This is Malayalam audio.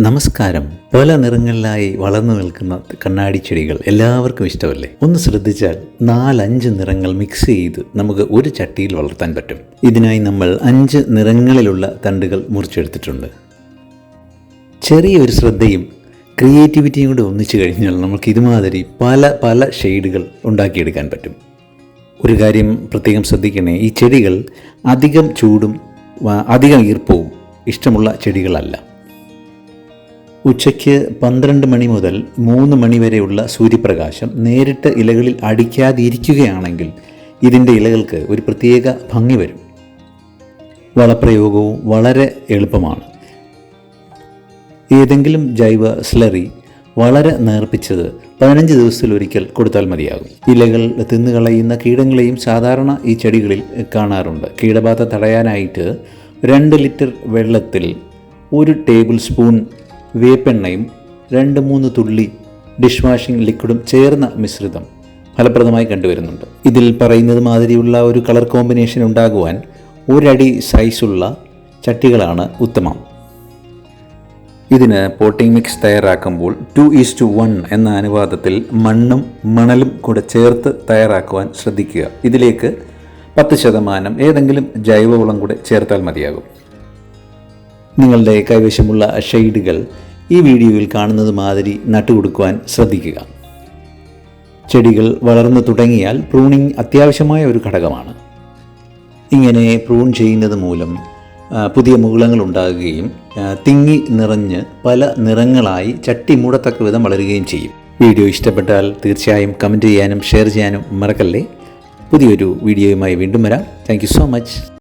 നമസ്കാരം. പല നിറങ്ങളിലായി വളർന്നു നിൽക്കുന്ന കണ്ണാടി ചെടികൾ എല്ലാവർക്കും ഇഷ്ടമല്ലേ? ഒന്ന് ശ്രദ്ധിച്ചാൽ നാലഞ്ച് നിറങ്ങൾ മിക്സ് ചെയ്ത് നമുക്ക് ഒരു ചട്ടിയിൽ വളർത്താൻ പറ്റും. ഇതിനായി നമ്മൾ അഞ്ച് നിറങ്ങളിലുള്ള തണ്ടുകൾ മുറിച്ചെടുത്തിട്ടുണ്ട്. ചെറിയൊരു ശ്രദ്ധയും ക്രിയേറ്റിവിറ്റിയും കൂടെ ഒന്നിച്ചു കഴിഞ്ഞാൽ നമുക്ക് ഇതുമാതിരി പല പല ഷെയ്ഡുകൾ ഉണ്ടാക്കിയെടുക്കാൻ പറ്റും. ഒരു കാര്യം പ്രത്യേകം ശ്രദ്ധിക്കണേ ഈ ചെടികൾ അധികം ചൂടും അധികം ഈർപ്പവും ഇഷ്ടമുള്ള ചെടികളല്ല. ഉച്ചയ്ക്ക് പന്ത്രണ്ട് മണി മുതൽ മൂന്ന് മണി വരെയുള്ള സൂര്യപ്രകാശം നേരിട്ട് ഇലകളിൽ അടിക്കാതിരിക്കുകയാണെങ്കിൽ ഇതിന്റെ ഇലകൾക്ക് ഒരു പ്രത്യേക ഭംഗി വരും. വളപ്രയോഗവും വളരെ എളുപ്പമാണ്. ഏതെങ്കിലും ജൈവ സ്ലറി വളരെ നേർപ്പിച്ചത് പതിനഞ്ച് ദിവസത്തിലൊരിക്കൽ കൊടുത്താൽ മതിയാകും. ഇലകൾ തിന്നുകളയുന്ന കീടങ്ങളെയും സാധാരണ ഈ ചെടികളിൽ കാണാറുണ്ട്. കീടബാധ തടയാനായിട്ട് രണ്ട് ലിറ്റർ വെള്ളത്തിൽ ഒരു ടേബിൾ സ്പൂൺ വേപ്പെണ്ണയും രണ്ട് മൂന്ന് തുള്ളി ഡിഷ് വാഷിംഗ് ലിക്വിഡും ചേർന്ന മിശ്രിതം ഫലപ്രദമായി കണ്ടുവരുന്നുണ്ട്. ഇതിൽ പറയുന്നത് മാതിരിയുള്ള ഒരു കളർ കോമ്പിനേഷൻ ഉണ്ടാകുവാൻ ഒരടി സൈസുള്ള ചട്ടികളാണ് ഉത്തമം. ഇതിന് പോട്ടിംഗ് മിക്സ് തയ്യാറാക്കുമ്പോൾ ടു ഈസ് ടു വൺ എന്ന അനുപാതത്തിൽ മണ്ണും മണലും കൂടെ ചേർത്ത് തയ്യാറാക്കുവാൻ ശ്രദ്ധിക്കുക. ഇതിലേക്ക് പത്ത് ശതമാനം ഏതെങ്കിലും ജൈവവളം കൂടെ ചേർത്താൽ മതിയാകും. നിങ്ങളുടെ കൈവശമുള്ള ഷെയ്ഡുകൾ ഈ വീഡിയോയിൽ കാണുന്നത് മാതിരി നട്ടുകൊടുക്കുവാൻ ശ്രദ്ധിക്കുക. ചെടികൾ വളർന്നു തുടങ്ങിയാൽ പ്രൂണിംഗ് അത്യാവശ്യമായ ഒരു ഘടകമാണ്. ഇങ്ങനെ പ്രൂൺ ചെയ്യുന്നത് മൂലം പുതിയ മുകുളങ്ങൾ ഉണ്ടാകുകയും തിങ്ങി നിറഞ്ഞ് പല നിറങ്ങളായി ചട്ടി മൂടത്തക്ക വിധം വളരുകയും ചെയ്യും. വീഡിയോ ഇഷ്ടപ്പെട്ടാൽ തീർച്ചയായും കമന്റ് ചെയ്യാനും ഷെയർ ചെയ്യാനും മറക്കല്ലേ? പുതിയൊരു വീഡിയോയുമായി വീണ്ടും വരാം. Thank so much.